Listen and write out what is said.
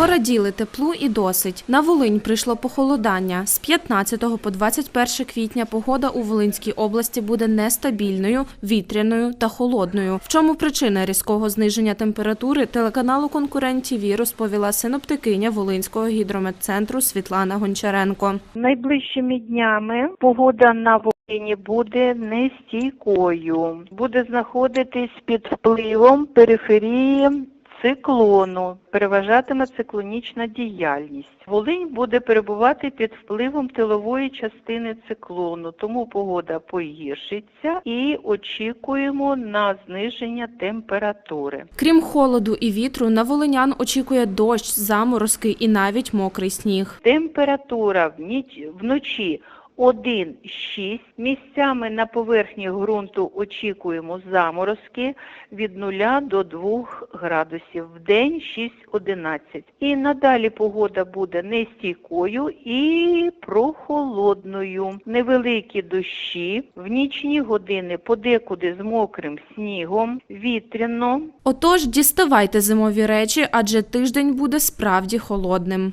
Пораділи теплу і досить. На Волинь прийшло похолодання. З 15 по 21 квітня погода у Волинській області буде нестабільною, вітряною та холодною. В чому причина різкого зниження температури телеканалу Конкурент ТІВІ розповіла синоптикиня Волинського гідрометцентру Світлана Гончаренко. Найближчими днями погода на Волині буде нестійкою. Буде знаходитись під впливом периферії циклону. Переважатиме циклонічна діяльність. Волинь буде перебувати під впливом тилової частини циклону, тому погода погіршиться і очікуємо на зниження температури. Крім холоду і вітру, на волинян очікує дощ, заморозки і навіть мокрий сніг. Температура в ніч, вночі 1,6. Місцями на поверхні ґрунту очікуємо заморозки від 0 до 2 градусів. В день 6-11. І надалі погода буде нестійкою і прохолодною. Невеликі дощі, в нічні години подекуди з мокрим снігом, вітряно. Отож, діставайте зимові речі, адже тиждень буде справді холодним.